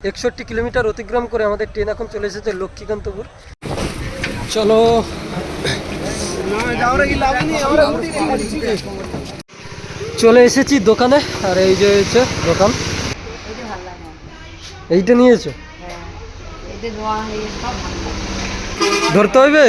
একষট্টি কিলোমিটার অতিক্রম করে আমাদের ট্রেন এখন চলে এসেছে লক্ষ্মীকান্তপুর। চলো। চলে এসেছি দোকানে, আর এই যে হয়েছে দোকান। এইটা নিয়েছো? ধরতে হইবে?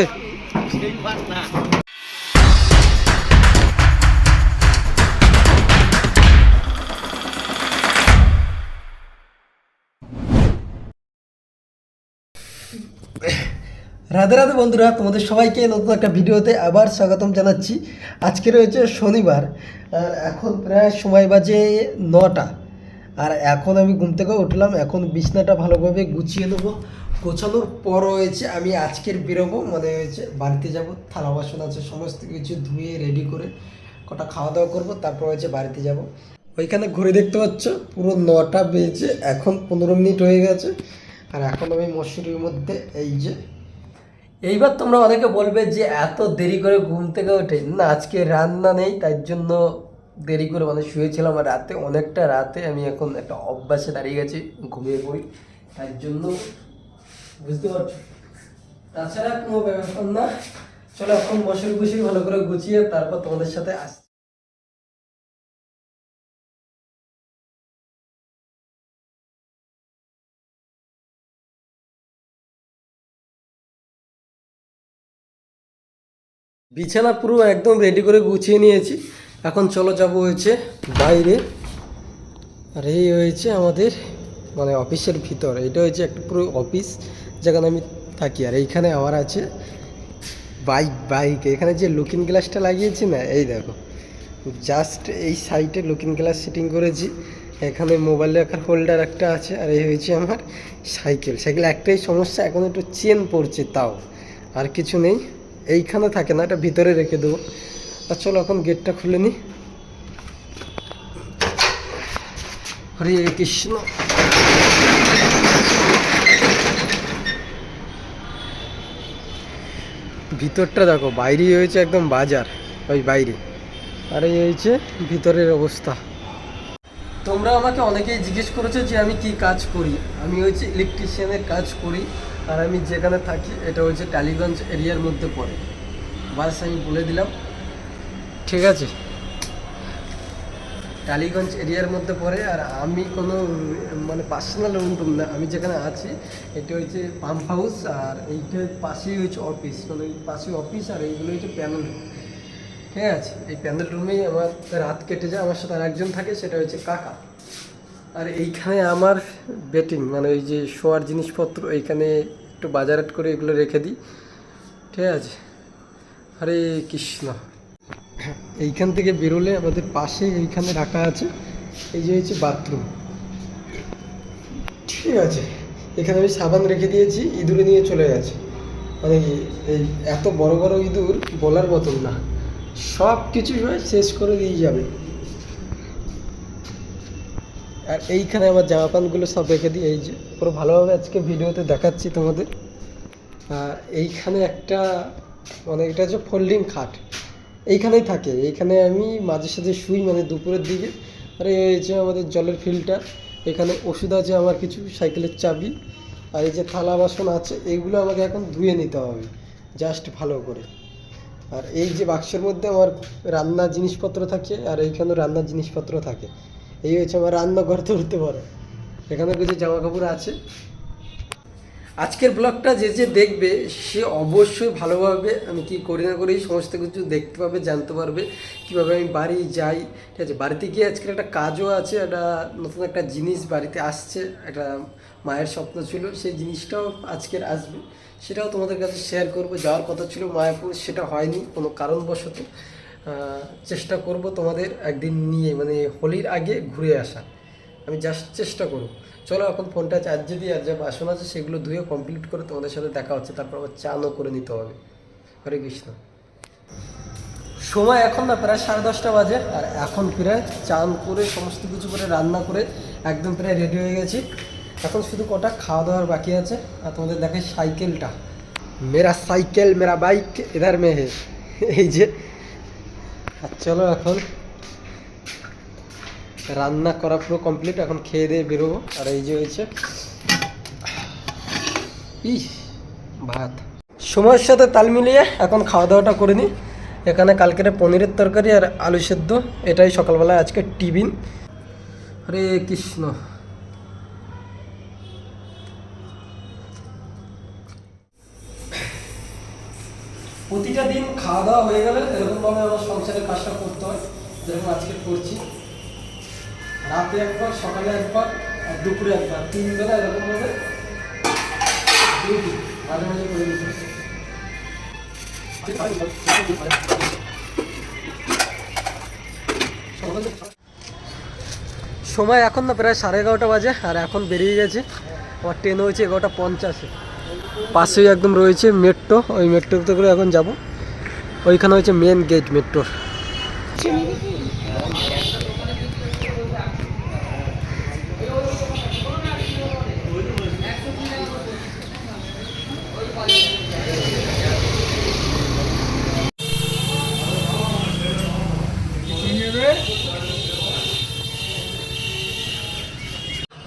রাধে রাধে বন্ধুরা, তোমাদের সবাইকে নতুন একটা ভিডিওতে আবার স্বাগতম জানাচ্ছি। আজকে রয়েছে শনিবার, আর এখন প্রায় সময় বাজে নটা। আর এখন আমি ঘুম থেকে উঠলাম, এখন বিছনাটা ভালোভাবে গুছিয়ে নেব। গোছানোর পর হয়েছে আমি আজকের বেরোবো মানে হয়েছে বাড়িতে যাব, থালা বাসন আছে, সমস্ত কিছু ধুয়ে রেডি করে কটা খাওয়া দাওয়া করব, তারপর হয়েছে বাড়িতে যাব। ওইখানে ঘুরে দেখতে পাচ্ছ, পুরো নটা বেজে এখন পনেরো মিনিট হয়ে গেছে। আর এখন আমি মশুরির মধ্যে এই যে এইবার তোমরা অনেকে বলবে যে এত দেরি করে ঘুম থেকে ওঠে। না, আজকে রান্না নেই তার জন্য দেরি করে মানে শুয়েছিলাম আর রাতে, অনেকটা রাতে আমি এখন একটা অভ্যাসে দাঁড়িয়ে গেছি, ঘুমিয়ে পড়ি। তার জন্য বুঝতে পারছ? তাছাড়া কোনো ব্যাপার না। চলো এখন বসে বসে ভালো করে গুছিয়ে তারপর তোমাদের সাথে আস বিছানা পুরো একদম রেডি করে গুছিয়ে নিয়েছি। এখন চলো যাব হয়েছে বাইরে। আর এই হয়েছে আমাদের মানে অফিসের ভিতর। এটা হয়েছে একটা পুরো অফিস যেখানে আমি থাকি। আর এইখানে আমার আছে বাইক বাইক এখানে যে লুকিং গ্লাসটা লাগিয়েছি না, এই দেখো। জাস্ট এই সাইডে লুকিং গ্লাস সেটিং করেছি। এখানে মোবাইল রাখার হোল্ডার একটা আছে। আর এই হয়েছে আমার সাইকেল সাইকেল একটাই সমস্যা, এখন একটু চেন পড়ছে তাও। আর কিছু নেই। এইখানে থাকে না, এটা ভিতরে রেখে দেবো। আর চলো এখন গেটটা খুলে নিই হরে কৃষ্ণ। ভিতরটা দেখো, বাইরেই হয়েছে একদম বাজার, ওই বাইরে। আর এই হয়েছে ভিতরের অবস্থা। তোমরা আমাকে অনেকেই জিজ্ঞেস করেছ যে আমি কি কাজ করি? আমি হচ্ছে ইলেকট্রিশিয়ানের কাজ করি। আর আমি যেখানে থাকি, এটা হচ্ছে টালিগঞ্জ এরিয়ার মধ্যে পড়ে। বাস আমি বলে দিলাম। ঠিক আছে? টালিগঞ্জ এরিয়ার মধ্যে পড়ে, আর আমি কোনো মানে পার্সোনাল রুম না, আমি যেখানে আছি, এটা হচ্ছে পাম্প হাউস আর এইটার পাশেই হচ্ছে অফিস মানে পাশে অফিস আর এইগুলো হচ্ছে প্যানেল রুম ঠিক আছে? এই প্যানেল রুমেই আমার রাত কেটে যায়, আমার সাথে আরেকজন থাকে, সেটা হচ্ছে কাকা। আর এইখানে আমার বেটিং মানে ওই যে শোয়ার জিনিসপত্র, এইখানে একটু বাজারাট করে এগুলো রেখে দিই। ঠিক আছে? হরে কৃষ্ণ। এইখান থেকে বেরোলে আমাদের পাশে এইখানে রাখা আছে। এই যে হচ্ছে বাথরুম। ঠিক আছে? এখানে আমি সাবান রেখে দিয়েছি, ইঁদুরে নিয়ে চলে গেছে। মানে এই এত বড় বড় ইঁদুর বলার মতন না। সব কিছু শেষ করে দিয়ে যাবে। আর এইখানে আমার জামা প্যান্টগুলো সব রেখে দিই। এই যে, পুরো ভালোভাবে আজকে ভিডিওতে দেখাচ্ছি তোমাদের। আর এইখানে একটা মানে এটা হচ্ছে ফোল্ডিং খাট। এইখানেই থাকে। এইখানে আমি মাঝে সাঝে শুই মানে দুপুরের দিকে। আর এই যে আমাদের জলের ফিল্টার এখানে ওষুধ আছে আমার কিছু, সাইকেলের চাবি। আর এই যে থালা বাসন আছে, এইগুলো আমাকে এখন ধুয়ে নিতে হবে, জাস্ট ভালো করে। আর এই যে বাক্সের মধ্যে আমার রান্নার জিনিসপত্র থাকে, আর এইখানেও রান্নার জিনিসপত্র থাকে। এই হচ্ছে আমার রান্নাঘর ধরতে পারো। এখানে কিছু জামা কাপড় আছে। আজকের ব্লগটা যে যে দেখবে, সে অবশ্যই ভালোভাবে আমি কি করি না করি, সমস্ত কিছু দেখতে পাবে, জানতে পারবে। কীভাবে আমি বাড়ি যাই, ঠিক আছে? বাড়িতে গিয়ে আজকের একটা কাজও আছে, একটা নতুন একটা জিনিস বাড়িতে আসছে, একটা মায়ের স্বপ্ন ছিল, সেই জিনিসটাও আজকের আসবে। সেটাও তোমাদের কাছে শেয়ার করব। যাওয়ার কথা ছিল মায়াপুর, সেটা হয়নি কোনো কারণবশত। চেষ্টা করব তোমাদের একদিন নিয়ে মানে হোলির আগে ঘুরে আসা আমি জাস্ট চেষ্টা করব। চলো এখন ফোনটা চার্জে দিয়ে আর যা বাসন আছে সেগুলো ধুয়ে কমপ্লিট করে তোমাদের সাথে দেখা হচ্ছে, তারপর আবার চানও করে নিতে হবে। হরে কৃষ্ণ। সময় এখন না প্রায় সাড়ে দশটা বাজে, আর এখন প্রায় চান করে, সমস্ত কিছু করে, রান্না করে একদম প্রায় রেডি হয়ে গেছি। এখন শুধু কটা খাওয়া দাওয়ার বাকি আছে, আর তোমাদের দেখে সাইকেলটা। মেরা সাইকেল, মেরা বাইক, এধার মে হে। এই যে চলো এখন রান্না করা পুরো কমপ্লিট এখন খেয়ে দিয়ে বেরোবো। আর এই যে হয়েছে, ইস, ভাত। সময়ের সাথে তাল মিলিয়ে এখন খাওয়া দাওয়াটা করে নিই। এখানে কালকের পনিরের তরকারি আর আলু সেদ্ধ, এটাই সকালবেলায় আজকে টিফিন। হরে কৃষ্ণ। প্রতিটা দিন খাওয়া দাওয়া হয়ে গেলে এরকমভাবে আমার সংসারের কাজটা করতে হয়, যেরকম আজকে করছি। রাতে একবার, সকালে একবার, আর দুপুরে একবার, তিন বেলা এরকমভাবে মাঝে মাঝে করে সময় এখন না প্রায় সাড়ে এগারোটা বাজে, আর এখন বেরিয়ে গেছে। আমার ট্রেন হয়েছে এগারোটা পঞ্চাশে। পাশেই একদম রয়েছে মেট্রো ওই মেট্রোতে করে এখন যাব। ওইখানে হচ্ছে মেন গেট মেট্রোর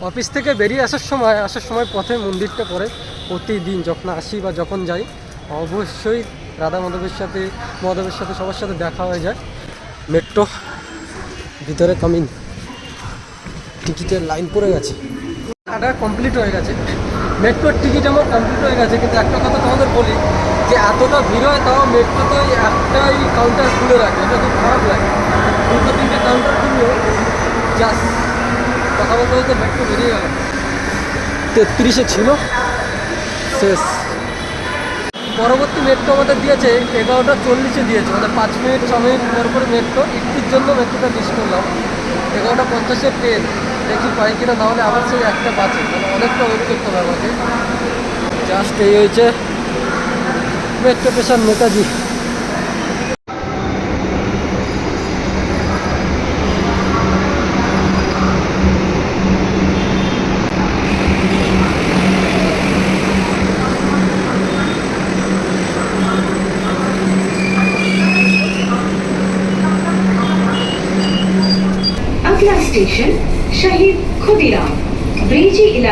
অফিস থেকে বেরিয়ে আসার সময় আসার সময় পথে মন্দিরটা পড়ে। প্রতিদিন যখন আসি বা যখন যাই, অবশ্যই রাধা মাধবের সাথে মাধবের সাথে, সবার সাথে দেখা হয়ে যায়। মেট্রো ভিতরে কামিন টিকিটের লাইন পড়ে গেছে। কাটা কমপ্লিট হয়ে গেছে। মেট্রোর টিকিট আমার কমপ্লিট হয়ে গেছে, কিন্তু একটা কথা তোমাদের বলি, যে এতটা ভিড় হয়, তাও মেট্রো তো একটাই কাউন্টার খুলে রাখে। এটা খুব খারাপ লাগে। দুটো তিনটে কাউন্টার খুললেও জাস্ট কথা বলতে বলতে মেট্রো বেরিয়ে গেল তেত্রিশে ছিল। শেষ। পরবর্তী মেট্রো আমাদের দিয়েছে এগারোটা চল্লিশে দিয়েছে মানে পাঁচ মিনিট ছ মিনিট পর পর মেট্রো একটির জন্য মেট্রোটা মিস করলাম। এগারোটা পঞ্চাশে ট্রেন দেখি পাই কিনা নাহলে আবার সেই একটা বাজে মানে অনেকটা ওয়েট করতে হবে আমাকে। জাস্ট এই হয়েছে। Metro station Netaji.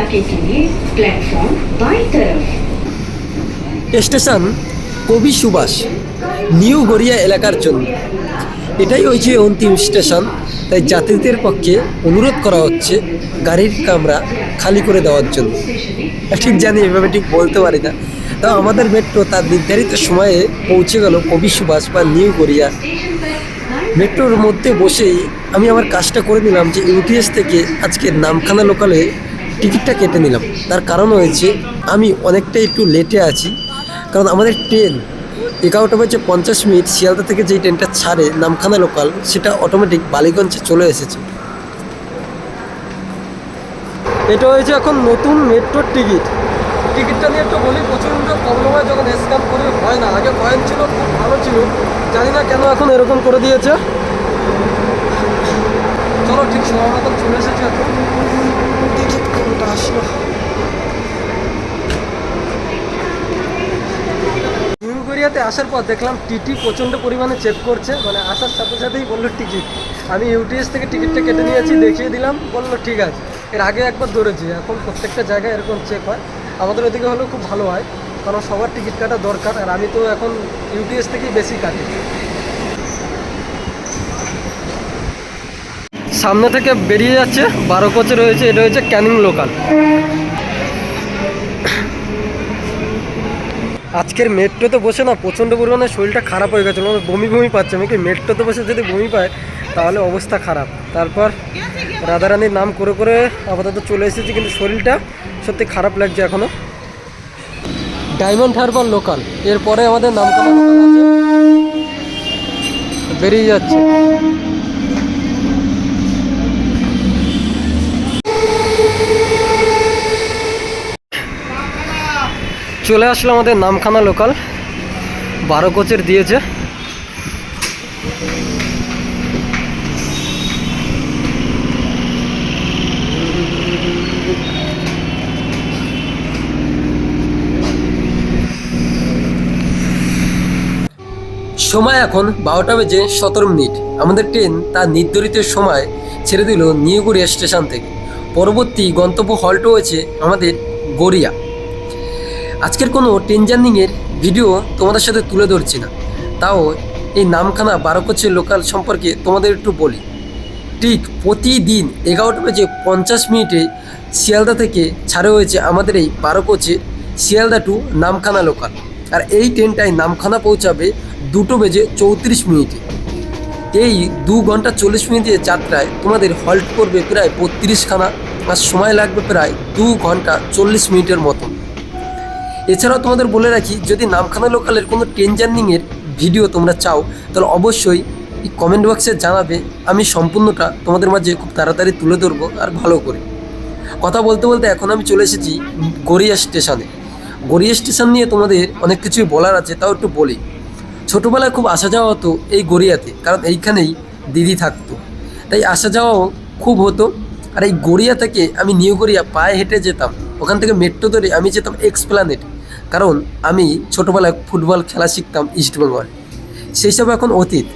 ब्रेजी इलाके के लिए प्लेटफॉर्म बाई तरफ স্টেশন কবি সুভাষ নিউ গড়িয়া এলাকার জন্য এটাই হয়েছে অন্তিম স্টেশন তাই যাত্রীদের পক্ষে অনুরোধ করা হচ্ছে গাড়ির কামরা খালি করে দেওয়ার জন্য ঠিক জানি এভাবে ঠিক বলতে পারি না তাও আমাদের মেট্রো তার নির্ধারিত সময়ে পৌঁছে গেল কবি সুভাষ বা নিউ গড়িয়া মেট্রোর মধ্যে বসেই আমি আমার কাজটা করে নিলাম যে ইউটিএস থেকে আজকে নামখানা লোকালে টিকিটটা কেটে নিলাম। তার কারণ হয়েছে, আমি অনেকটা একটু লেটে আছি। কারণ আমাদের ট্রেন এগারোটা বাজে পঞ্চাশ মিনিট শিয়ালদা থেকে যেই ট্রেনটা ছাড়ে নামখানা লোকাল সেটা অটোমেটিক বালিগঞ্জে চলে এসেছে। এটা হয়েছে এখন নতুন মেট্রোর টিকিট টিকিটটা নিয়ে একটু বলি, প্রচণ্ড প্রবলেম যখন স্ক্যান করে, হয় না। আগে কয়েন ছিল, খুব ভালো ছিল। জানি না কেন এখন এরকম করে দিয়েছে। চলো ঠিক সময় মতন চলে এসেছে এখন দেখি কোনটা আসলো গড়িয়াতে আসার পর দেখলাম টিটি প্রচণ্ড পরিমাণে চেক করছে মানে আসার সাথে সাথেই বলল টিকিট আমি ইউটিএস থেকে টিকিটটা কেটে নিয়েছি, দেখিয়ে দিলাম, বলল ঠিক আছে। এর আগে একবার ধরেছি, এখন প্রত্যেকটা জায়গায় এরকম চেক হয়। আমাদের ওদিকে হলেও খুব ভালো হয়, কারণ সবার টিকিট কাটা দরকার, আর আমি তো এখন ইউটিএস থেকেই বেশি কাটি। সামনে থেকে বেরিয়ে যাচ্ছে, বারো কোচে রয়েছে, এটা হচ্ছে ক্যানিং লোকাল। আজকের মেট্রোতে বসে না, প্রচণ্ড পরিমাণে শরীরটা খারাপ হয়ে গেছিল। আমার বমি বমি পাচ্ছে। আমি কি মেট্রোতে বসে যদি বমি পায় তাহলে অবস্থা খারাপ। তারপর রাধারানীর নাম করে করে আপাতত চলে এসেছি, কিন্তু শরীরটা সত্যি খারাপ লাগছে এখনও ডায়মন্ড হারবার লোকাল। এরপরে আমাদের আছে বেরিয়ে যাচ্ছে। চলে আসলো আমাদের নামখানা লোকাল বারো কোচের দিয়েছে। সময় এখন বারোটা বেজে সতেরো মিনিট। আমাদের ট্রেন তার নির্ধারিত সময় ছেড়ে দিল নিউ গড়িয়া স্টেশন থেকে। পরবর্তী গন্তব্য হল্ট হয়েছে আমাদের গড়িয়া। আজকের কোনো ট্রেন জার্নিংয়ের ভিডিও তোমাদের সাথে তুলে ধরছি না। তাও এই নামখানা বারোকোচের লোকাল সম্পর্কে তোমাদের একটু বলি। ঠিক প্রতিদিন এগারোটা বেজে পঞ্চাশ মিনিটে শিয়ালদা থেকে ছাড়ে হয়েছে আমাদের এই বারো কোচে শিয়ালদা টু নামখানা লোকাল। আর এই ট্রেনটায় নামখানা পৌঁছাবে দুটো বেজে চৌত্রিশ মিনিটে। এই দু ঘণ্টা চল্লিশ মিনিটের যাত্রায় তোমাদের হল্ট করবে প্রায় বত্রিশখানা আর সময় লাগবে প্রায় দু ঘণ্টা চল্লিশ মিনিটের মতো এছাড়াও তোমাদের বলে রাখি, যদি নামখানা লোকালের কোনো ট্রেন জার্নিংয়ের ভিডিও তোমরা চাও, তাহলে অবশ্যই কমেন্ট বক্সে জানাবে। আমি সম্পূর্ণটা তোমাদের মাঝে খুব তাড়াতাড়ি তুলে ধরবো আর ভালো করে। কথা বলতে বলতে এখন আমি চলে এসেছি গড়িয়া স্টেশনে গড়িয়া স্টেশন নিয়ে তোমাদের অনেক কিছুই বলার আছে, তাও একটু বলি। ছোটোবেলায় খুব আসা যাওয়া হতো এই গড়িয়াতে, কারণ এইখানেই দিদি থাকতো। তাই আসা যাওয়াও খুব হতো। আর এই গড়িয়া থেকে আমি নিউ গড়িয়া পায়ে হেঁটে যেতাম। ওখান থেকে মেট্রো ধরে আমি যেতাম এক্সপ্লানেট কারণ আমি ছোটোবেলায় ফুটবল খেলা শিখতাম ইস্টবেঙ্গল সেই সব এখন অতীত।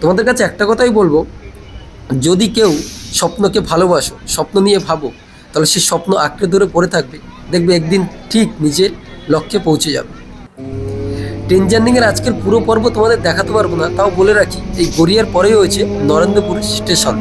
তোমাদের কাছে একটা কথাই বলব, যদি কেউ স্বপ্নকে ভালোবাসো, স্বপ্ন নিয়ে ভাবো, তাহলে সে স্বপ্ন আঁকড়ে ধরে পড়ে থাকবে। দেখবে একদিন ঠিক নিজের লক্ষ্যে পৌঁছে যাবে। ট্রেন জার্নিংয়ের আজকের পুরো পর্ব তোমাদের দেখাতে পারব না, তাও বলে রাখি, এই গড়িয়ার পরেই হয়েছে নরেন্দ্রপুর স্টেশন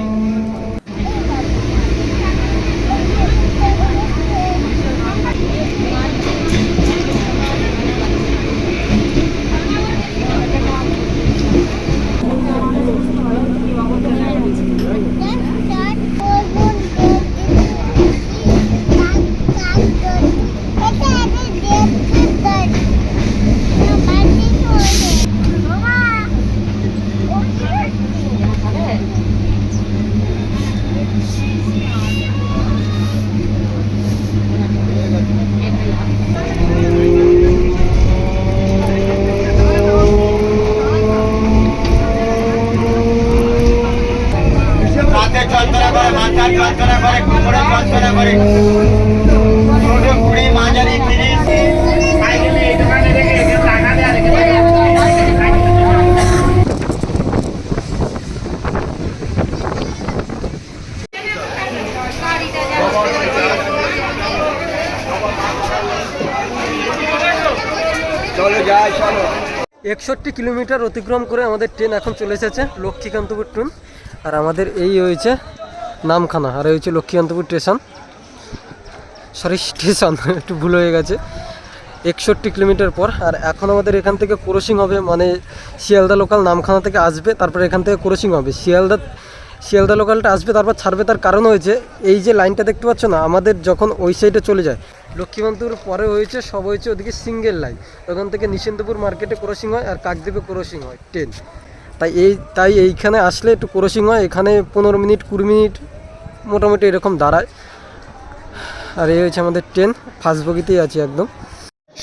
মাথা চলাচলা করে একষট্টি কিলোমিটার অতিক্রম করে আমাদের ট্রেন এখন চলে এসেছে, লক্ষ্মীকান্তপুর ট্রেন। আর আমাদের এই হয়েছে নামখানা। আর হচ্ছে লক্ষ্মীকান্তপুর স্টেশন। Sorry station. একটু ভুল হয়ে গেছে। একষট্টি কিলোমিটার পর। আর এখন আমাদের এখান থেকে ক্রসিং হবে মানে শিয়ালদা লোকাল নামখানা থেকে আসবে, তারপরে এখান থেকে ক্রসিং হবে। শিয়ালদা শিয়ালদা লোকালটা আসবে, তারপর ছাড়বে তার কারণ হয়েছে, এই যে লাইনটা দেখতে পাচ্ছ না, আমাদের যখন ওই সাইডে চলে যায়, লক্ষ্মীকান্তপুর পরে হয়েছে, সব হয়েছে ওদিকে সিঙ্গেল লাইন ওখান থেকে নিশ্চিন্তপুর মার্কেটে ক্রসিং হয় আর কাকদ্বীপে ক্রসিং হয় ট্রেন তাই এই, তাই এইখানে আসলে একটু ক্রসিং হয়, এখানে পনেরো মিনিট, কুড়ি মিনিট মোটামুটি এরকম দাঁড়ায়। আর এই হচ্ছে আমাদের ট্রেন, ফার্স্ট বগিতেই আছি একদম।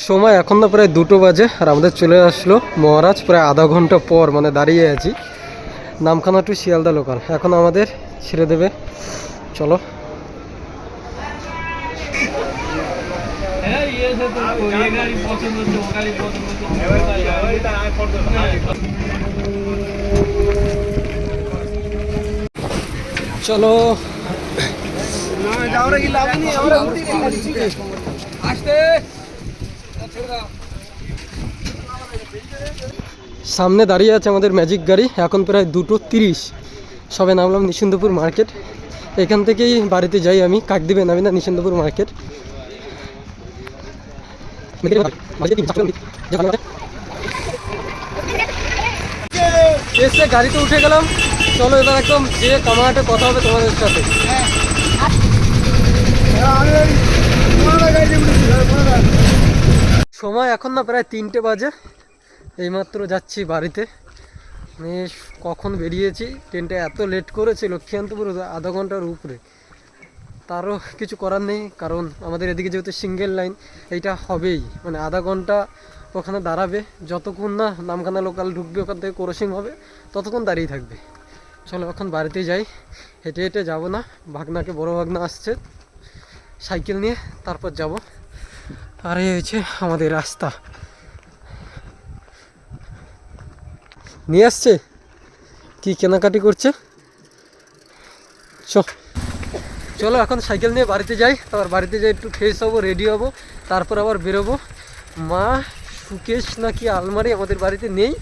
সময় এখন না প্রায় দুটো বাজে, আর আমাদের চলে আসলো মহারাজ, প্রায় আধা ঘণ্টা পর মানে দাঁড়িয়ে আছি। নামখানা টু শিয়ালদা লোকাল এখন আমাদের ছেড়ে দেবে। চলো। চলো। সামনে দাঁড়িয়ে আছে আমাদের ম্যাজিক গাড়ি, এখন প্রায় দুটো তিরিশ। সবে নামলাম নিশ্চিন্দপুর মার্কেট। এখান থেকেই বাড়িতে যাই আমি, কাকদ্বীপে নামি না নিশ্চিন্দপুর মার্কেট। এসে গাড়িতে উঠে গেলাম। চলো এবার একদম যে কামাহাটে কথা হবে তোমাদের সাথে। সময় এখন না প্রায় তিনটে বাজে। এইমাত্র যাচ্ছি বাড়িতে। মানে কখন বেরিয়েছি? ট্রেনটা এত লেট করেছে, লক্ষ্মীকান্তপুর আধা ঘণ্টার উপরে। তারও কিছু করার নেই, কারণ আমাদের এদিকে যেহেতু সিঙ্গেল লাইন, এইটা হবেই। মানে আধা ঘণ্টা ওখানে দাঁড়াবে, যতক্ষণ না নামখানা লোকাল ঢুকবে, ওখান থেকে ক্রসিং হবে, ততক্ষণ দাঁড়িয়ে থাকবে। চলো, এখন বাড়িতে যাই। হেঁটে হেঁটে যাব না, ভাগনাকে বড় ভাগনা আসছে। সাইকেল নিয়ে তারপর যাব। আর এই হচ্ছে আমাদের রাস্তা। নিয়ে আসছে? কি কেনাকাটি করছে? চ। চলো এখন সাইকেল নিয়ে বাড়িতে যাই, তারপর বাড়িতে যাই একটু ফ্রেশ হব রেডি হব, তারপর আবার বেরোবো। মা সুকেশ নাকি আলমারি আমাদের বাড়িতে নেই।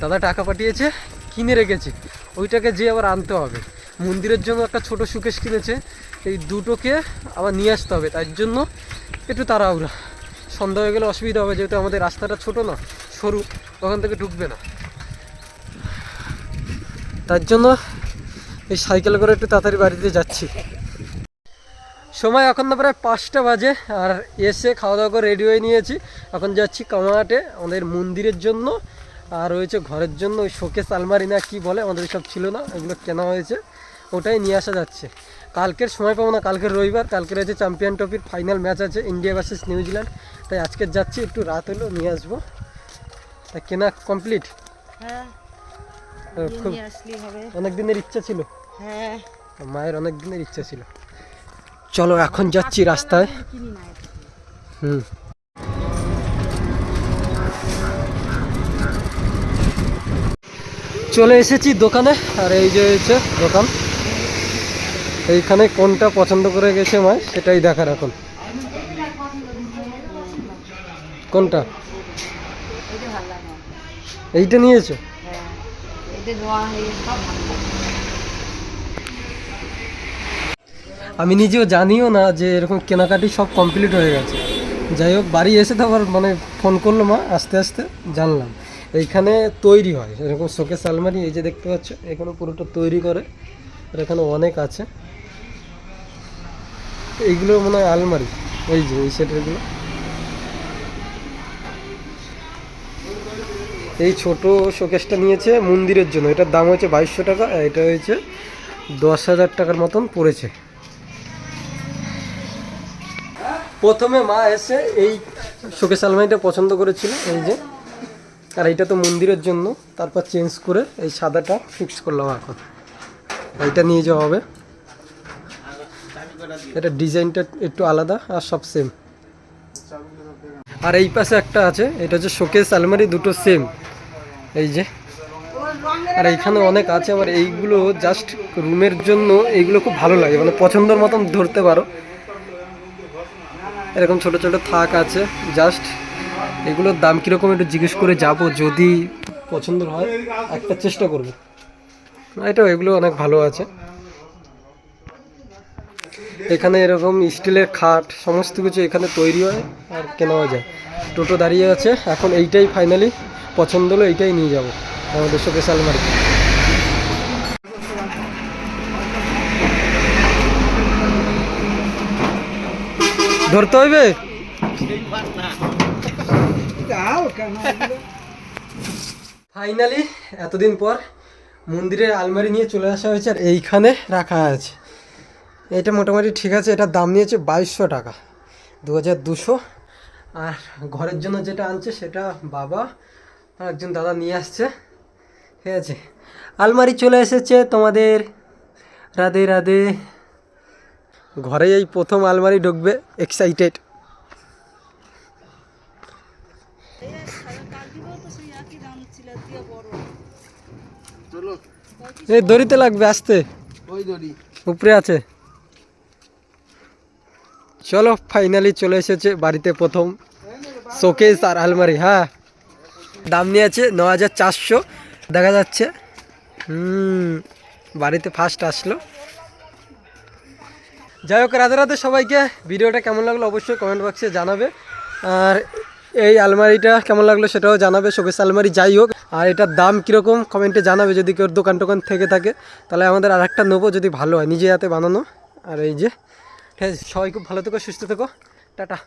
দাদা টাকা পাঠিয়েছে, কিনে রেখেছে। ওইটাকে যে আবার আনতে হবে। মন্দিরের জন্য একটা ছোট সুকেশ কিনেছে। এই দুটোকে আবার নিয়ে আসতে হবে, তার জন্য একটু তাড়াহুড়া। সন্ধ্যা হয়ে গেলে অসুবিধা হবে, যেহেতু আমাদের রাস্তাটা ছোট না, সরু, ওখান থেকে ঢুকবে না। তার জন্য এই সাইকেল করে একটু তাড়াতাড়ি বাড়িতে যাচ্ছি। সময় এখন না প্রায় পাঁচটা বাজে আর এসে খাওয়া দাওয়া করে রেডি হয়ে নিয়েছি। এখন যাচ্ছি কামাহাটে আমাদের মন্দিরের জন্য আর রয়েছে ঘরের জন্য ওই শোকেস আলমারি না কি বলে আমাদের সব ছিল না এগুলো কেনা হয়েছে ওটাই নিয়ে আসা যাচ্ছে। কালকের সময় পাবো না কালকের রবিবার কালকে রয়েছে চ্যাম্পিয়ন ট্রফির ফাইনাল ম্যাচ আছে ইন্ডিয়া ভার্সেস নিউজিল্যান্ড তাই আজকে যাচ্ছি একটু রাত হলো নিয়ে আসব। তা কেনা কমপ্লিট হ্যাঁ। খুব অনেক দিনের ইচ্ছা ছিল। হ্যাঁ। মায়ের অনেক দিনের ইচ্ছা ছিল। চলো, এখন যাচ্ছি রাস্তায়। হুম। চলে এসেছি দোকানে, আর এই যে হয়েছে দোকান। এইখানে কোনটা পছন্দ করে গেছে মায় সেটাই দেখার এখন। কোনটা। এইটা নিয়েছো? আমি নিজেও জানিও না যে এরকম কেনাকাটি সব কমপ্লিট হয়ে গেছে। যাই হোক, বাড়ি এসে তো আবার মানে ফোন করল মা, আস্তে আস্তে জানলাম। এইখানে তৈরি হয়, এরকম শোকেস আলমারি, এই যে দেখতে পাচ্ছ, এখানে পুরোটা তৈরি করে, আর এখানে অনেক আছে। এইগুলো মনে হয় আলমারি, এই যে, এই সেটেরগুলো এই ছোট শোকেসটা নিয়েছে মন্দিরের জন্য, এটার দাম হয়েছে বাইশশো টাকা এটা হয়েছে দশ হাজার টাকার মতন পড়েছে। প্রথমে মা এসে এই শোকেস আলমারিটা পছন্দ করেছিল, এই যে। আর এইটা তো মন্দিরের জন্য। তারপর চেঞ্জ করে এই সাদাটা ফিক্স করলাম এখন। এইটা নিয়ে যাওয়া হবে। এটা ডিজাইনটা একটু আলাদা আর সব সেম আর এই পাশে একটা আছে, এটা হচ্ছে শোকেস আলমারি, দুটো সেম এই যে। আর এইখানে অনেক আছে আমার এইগুলো জাস্ট রুমের জন্য এইগুলো খুব ভালো লাগে মানে পছন্দের মতন ধরতে পারো। এরকম ছোট ছোট থাক আছে জাস্ট এগুলোর দাম কীরকম একটু জিজ্ঞেস করে যাব, যদি পছন্দ হয়, একটা চেষ্টা করব। এটাও এগুলো অনেক ভালো আছে। এখানে এরকম স্টিলের খাট, সমস্ত কিছু এখানে তৈরি হয় আর কেনাও যায়। টোটো দাঁড়িয়ে আছে, এখন এইটাই ফাইনালি পছন্দ হলো, এইটাই নিয়ে যাব, আমাদের শোকেস আলমারি ধরতে হইবে? ফাইনালি এতদিন পর মন্দিরের আলমারি নিয়ে চলে আসা হয়েছে আর এইখানে রাখা আছে। এটা মোটামুটি ঠিক আছে, এটার দাম নিয়েছে বাইশশো টাকা দু হাজার দুশো। আর ঘরের জন্য যেটা আনছে সেটা বাবা আর একজন দাদা নিয়ে আসছে। ঠিক আছে। আলমারি চলে এসেছে তোমাদের। রাধে রাধে। ঘরে এই প্রথম আলমারি ঢুকবে এক্সাইটেড এই দড়িতে লাগবে আসতে। উপরে আছে। চলো ফাইনালি চলে এসেছে বাড়িতে প্রথম শোকেস আর আলমারি হ্যাঁ। দাম নিয়েছে ন হাজার চারশো দেখা যাচ্ছে। হুম বাড়িতে ফার্স্ট আসলো। যাই হোক, রাধে রাধে সবাইকে। ভিডিওটা কেমন লাগল অবশ্যই কমেন্ট বক্সে জানাবে। আর এই আলমারিটা কেমন লাগল সেটাও জানাবে শোকেস আলমারি যাই হোক। আর এটার দাম কীরকম কমেন্টে জানাবে যদি কেউ দোকান টোকান থেকে থাকে। তাহলে আমাদের আর একটা নেব যদি ভালো হয়, নিজে হাতে বানানো। আর এই যে ঠিক আছে সবাই খুব ভালো থেকো, সুস্থ থেকো। টাটা।